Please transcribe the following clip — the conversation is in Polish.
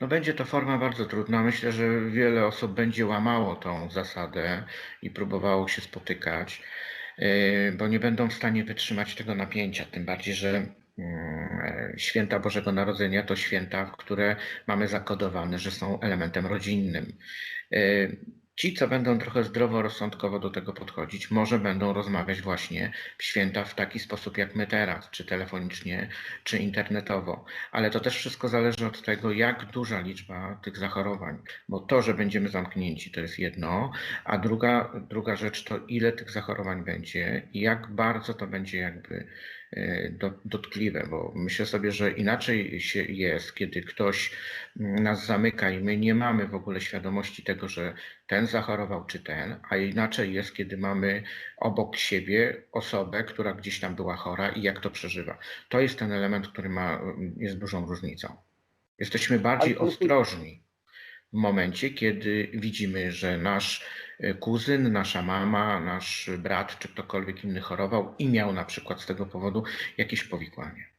No będzie to forma bardzo trudna. Myślę, że wiele osób będzie łamało tą zasadę i próbowało się spotykać, yy, bo nie będą w stanie wytrzymać tego napięcia. Tym bardziej, że mm, święta Bożego Narodzenia to święta, które mamy zakodowane, że są elementem rodzinnym. Ci, co będą trochę zdroworozsądkowo do tego podchodzić, może będą rozmawiać właśnie w święta w taki sposób jak my teraz, czy telefonicznie, czy internetowo. Ale to też wszystko zależy od tego, jak duża liczba tych zachorowań, bo to, że będziemy zamknięci, to jest jedno, a druga, druga rzecz to, ile tych zachorowań będzie i jak bardzo to będzie jakby dotkliwe, bo myślę sobie, że inaczej się jest, kiedy ktoś nas zamyka i my nie mamy w ogóle świadomości tego, że ten zachorował czy ten, a inaczej jest, kiedy mamy obok siebie osobę, która gdzieś tam była chora i jak to przeżywa. To jest ten element, który ma, jest dużą różnicą. Jesteśmy bardziej ostrożni w momencie, kiedy widzimy, że nasz e, kuzyn, nasza mama, nasz brat czy ktokolwiek inny chorował i miał na przykład z tego powodu jakieś powikłanie.